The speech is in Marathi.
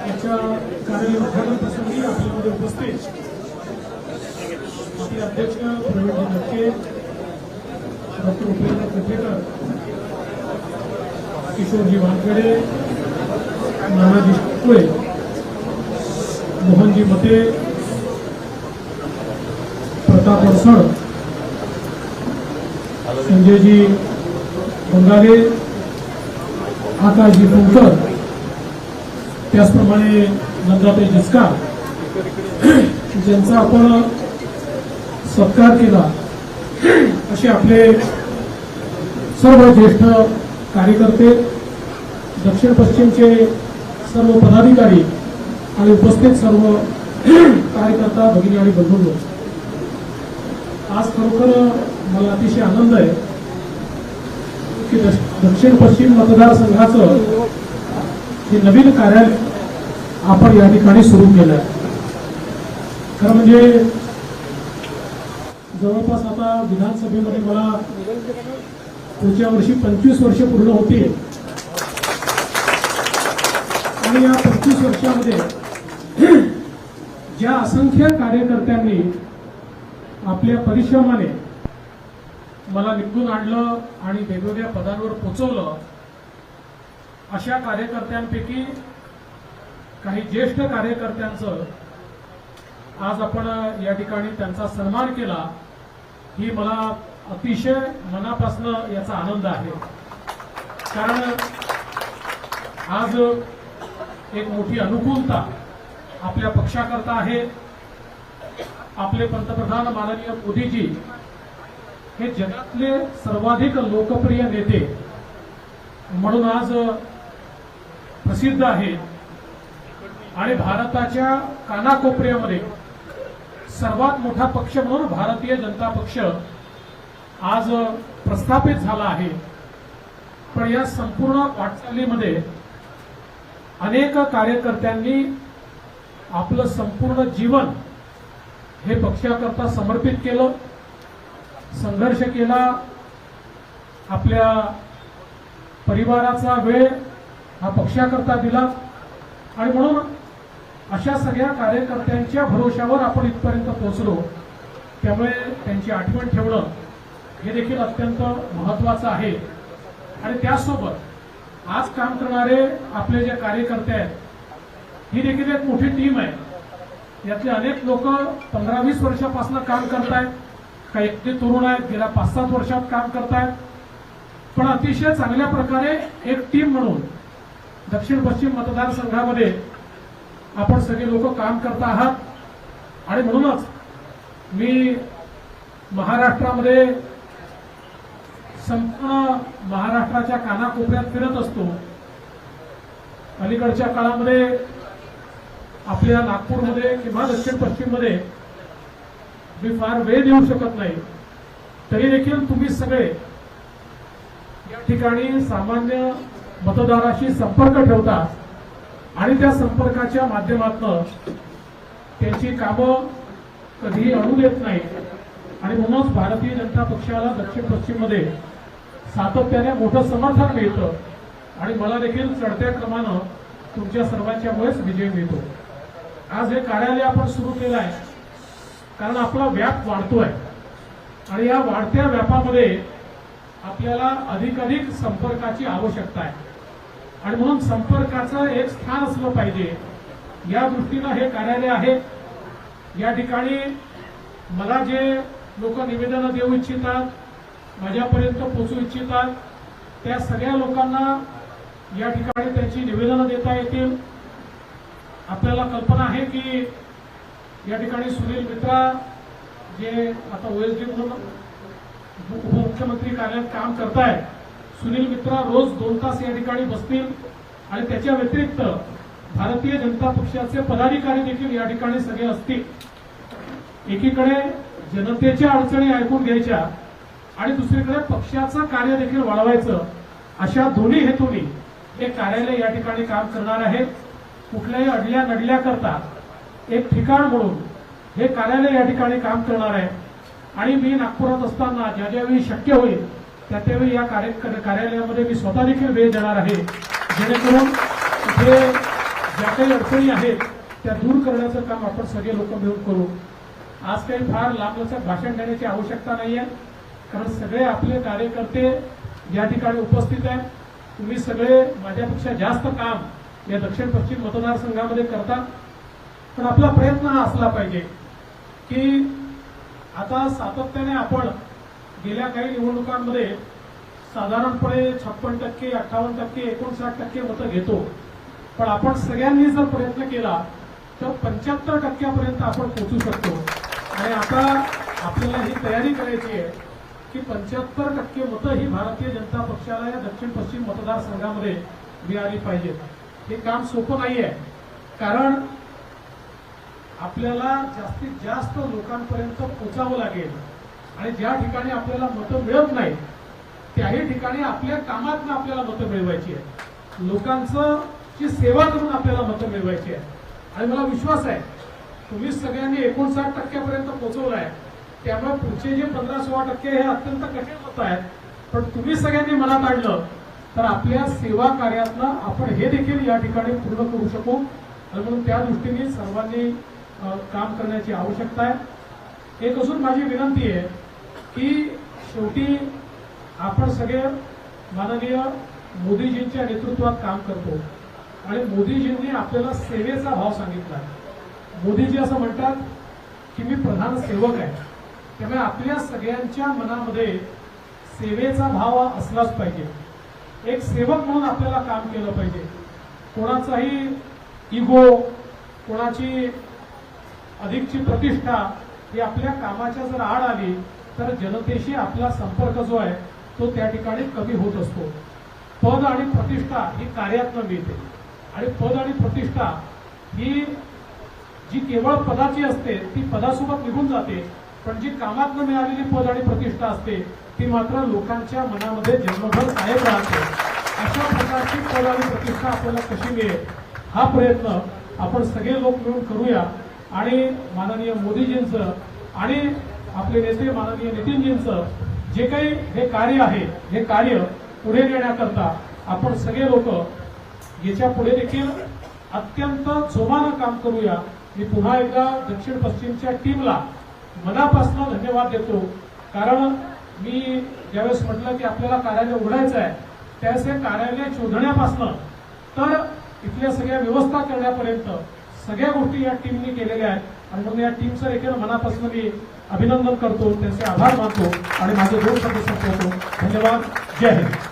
याच्या कार्य उद्घाटनप्रसंगी आपल्यामध्ये उपस्थित माजी अध्यक्ष प्रवीणजी नक्के डॉक्टर उपेंद्र कथेकर किशोरजी वानखेडे नानाजी शिकुळे मोहनजी मते प्रताप अडसळ संजयजी बंगाले आकाशजी फुंकर त्याचप्रमाणे नंदाताई जिचकार ज्यांचा आपण सत्कार केला असे आपले सर्व ज्येष्ठ कार्यकर्ते दक्षिण पश्चिमचे सर्व पदाधिकारी आणि उपस्थित सर्व कार्यकर्ता भगिनी आणि बंधूंनो आज खरोखर मला अतिशय आनंद आहे की दक्षिण पश्चिम मतदारसंघाचं हे नवीन कार्यालय आपण या ठिकाणी सुरू केलं. आहे खरं म्हणजे जवळपास आता विधानसभेमध्ये मला पुढच्या वर्षी पंचवीस वर्ष पूर्ण होतील. आणि या पंचवीस वर्षामध्ये ज्या असंख्य कार्यकर्त्यांनी आपल्या परिश्रमाने मला निवडून आणलं आणि वेगवेगळ्या पदांवर पोचवलं अशा कार्यकर्त्यांपैकी काही ज्येष्ठ कार्यकर्त्यांचं आज आपण या ठिकाणी त्यांचा सन्मान केला ही मला अतिशय मनापासून याचा आनंद आहे. कारण आज एक मोठी अनुकूलता आपल्या पक्षाकरता आहे. आपले पंतप्रधान माननीय मोदीजी हे जगातले सर्वाधिक लोकप्रिय नेते म्हणून आज प्रसिद्ध आहे. आणि भारताच्या कानाकोपऱ्यामध्ये सर्वात मोठा पक्ष म्हणून भारतीय जनता पक्ष आज प्रस्थापित झाला आहे. पण या संपूर्ण वाटचालीमध्ये अनेक कार्यकर्त्यांनी आपलं संपूर्ण जीवन हे पक्षाकरता समर्पित केलं संघर्ष केला आपल्या परिवाराचा वेळ हा पक्षाकरता दिला. आणि म्हणून अशा सगळ्या कार्यकर्त्यांच्या भरोशावर आपण इथपर्यंत पोहोचलो. त्यामुळे त्यांची आठवण ठेवणं हे देखील अत्यंत महत्वाचं आहे. आणि त्याचसोबत आज काम करणारे आपले जे कार्यकर्ते आहेत ही देखील एक मोठी टीम आहे. यातले अनेक लोक पंधरा वीस वर्षापासून काम करतायत. काही एकटे तरुण आहेत गेल्या पाच सात वर्षात काम करतायत. पण अतिशय चांगल्या प्रकारे एक टीम म्हणून दक्षिण पश्चिम मतदारसंघामध्ये आपण सगळे लोक काम करत आहात. आणि म्हणूनच मी महाराष्ट्रामध्ये संपूर्ण महाराष्ट्राच्या कानाकोपऱ्यात फिरत असतो. अलीकडच्या काळामध्ये आपल्या नागपूरमध्ये किंवा दक्षिण पश्चिममध्ये मी फार वेळ देऊ शकत नाही. तरी देखील तुम्ही सगळे या ठिकाणी सामान्य मतदाराशी संपर्क ठेवतात आणि त्या संपर्काच्या माध्यमातून त्यांची कामं कधीही अडू देत नाही आणि म्हणूनच भारतीय जनता पक्षाला दक्षिण पश्चिममध्ये सातत्याने मोठं समर्थन मिळतं. आणि मला देखील चढत्या क्रमानं तुमच्या सर्वांच्यामुळेच विजय मिळतो. आज हे कार्यालय आपण सुरू केलं आहे. कारण आपला व्याप वाढतोय. आणि या वाढत्या व्यापामध्ये आपल्याला अधिकाधिक संपर्काची आवश्यकता आहे. आणि म्हणून संपर्काचं एक स्थान असलं पाहिजे. या दृष्टीनं हे कार्यालय आहे. या ठिकाणी मला जे लोक निवेदनं देऊ इच्छितात माझ्यापर्यंत पोहोचू इच्छितात त्या सगळ्या लोकांना या ठिकाणी त्यांची निवेदनं देता येतील. आपल्याला कल्पना आहे की या ठिकाणी सुनील मित्रा जे आता ओएसडी म्हणून उपमुख्यमंत्री कार्यालयात काम करतायत सुनील मित्रा रोज दोन तास या ठिकाणी बसतील. आणि त्याच्या व्यतिरिक्त भारतीय जनता पक्षाचे पदाधिकारी देखील या ठिकाणी सगळे असतील. एकीकडे जनतेच्या अडचणी ऐकून घ्यायच्या आणि दुसरीकडे पक्षाचं कार्य देखील वाढवायचं अशा दोन्ही हेतूनी हे कार्यालय या ठिकाणी काम करणार आहे. कुठल्याही अडल्या नडल्या करता एक ठिकाण म्हणून हे कार्यालय या ठिकाणी काम करणार आहे. आणि मी नागपुरात असताना ज्या ज्यावेळी शक्य होईल त्या त्यावेळी या कार्य कार्यालयामध्ये मी स्वतः देखील वेळ देणार आहे. जेणेकरून इथे ज्या काही अडचणी आहेत त्या दूर करण्याचं काम आपण सगळे लोक मिळून करू. आज काही फार लांबलचक भाषण देण्याची आवश्यकता नाही आहे. कारण सगळे आपले कार्यकर्ते या ठिकाणी उपस्थित आहेत. तुम्ही सगळे माझ्यापेक्षा जास्त काम या दक्षिण पश्चिम मतदारसंघामध्ये करता. पण आपला प्रयत्न हा असला पाहिजे की आता सातत्याने आपण गेल्या काही निवडणुकांमध्ये साधारणपणे छप्पन टक्के अठ्ठावन्न टक्के एकोणसाठ टक्के मतं घेतो. पण आपण सगळ्यांनी जर प्रयत्न केला तर पंच्याहत्तर टक्क्यापर्यंत आपण पोहोचू शकतो. आणि आता आपल्याला ही तयारी करायची आहे की पंच्याहत्तर टक्के मतं ही भारतीय जनता पक्षाला या दक्षिण पश्चिम मतदारसंघामध्ये मिळाली पाहिजेत. हे काम सोपं नाही आहे कारण आपल्याला जास्तीत जास्त लोकांपर्यंत पोचावं लागेल. आणि ज्या ठिकाणी आपल्याला मतं मिळत नाही त्याही ठिकाणी आपल्या कामातनं आपल्याला मतं मिळवायची आहे लोकांचं ची सेवा करून आपल्याला मतं मिळवायची आहे आणि मला विश्वास आहे तुम्ही सगळ्यांनी एकोणसाठ टक्क्यापर्यंत पोहोचवलं आहे त्यामुळे पुढचे जे पंधरा सोळा टक्के हे अत्यंत कठीण होत आहेत. पण तुम्ही सगळ्यांनी मनात आणलं तर आपल्या सेवा कार्यातनं आपण हे देखील या ठिकाणी पूर्ण करू शकू. आणि म्हणून त्या दृष्टीने सर्वांनी काम करण्याची आवश्यकता आहे. एक असून माझी विनंती आहे की शेवटी आपण सगळे माननीय मोदीजींच्या नेतृत्वात काम करतो. आणि मोदीजींनी आपल्याला सेवेचा भाव सांगितला मोदीजी असं म्हणतात की मी प्रधान सेवक आहे. त्यामुळे आपल्या सगळ्यांच्या मनामध्ये सेवेचा भाव हा असलाच पाहिजे. एक सेवक म्हणून आपल्याला काम केलं पाहिजे. कोणाचाही इगो कोणाची अधिकची प्रतिष्ठा ही आपल्या कामाच्या जर आड आली तर जनतेशी आपला संपर्क जो आहे तो त्या ठिकाणी कमी होत असतो. पद आणि प्रतिष्ठा ही कार्यातनं मिळते. आणि पद आणि प्रतिष्ठा ही जी केवळ पदाची असते ती पदासोबत निघून जाते. पण जी कामातनं मिळालेली पद आणि प्रतिष्ठा असते ती मात्र लोकांच्या मनामध्ये जन्मभर कायम राहते. अशा प्रकारची पद आणि प्रतिष्ठा आपल्याला कशी मिळेल? हा प्रयत्न आपण सगळे लोक मिळून करूया. आणि माननीय मोदीजींचं आणि आपले नेते माननीय नितीनजींचं जे काही हे कार्य आहे हे कार्य पुढे नेण्याकरता आपण सगळे लोक याच्यापुढे देखील अत्यंत जोमानं काम करूया. मी पुन्हा एकदा दक्षिण पश्चिमच्या टीमला मनापासून धन्यवाद देतो. कारण मी ज्यावेळेस म्हटलं की आपल्याला कार्यालय उघडायचं आहे त्यावेळेस हे कार्यालय शोधण्यापासून तर इथल्या सगळ्या व्यवस्था करण्यापर्यंत सगळ्या गोष्टी या टीमने केलेल्या आहेत. आणि म्हणून या टीमचं देखील मनापासून मी अभिनंदन करतो त्यांचे आभार मानतो आणि माझे दोन शब्द संपवतो धन्यवाद. जय हिंद.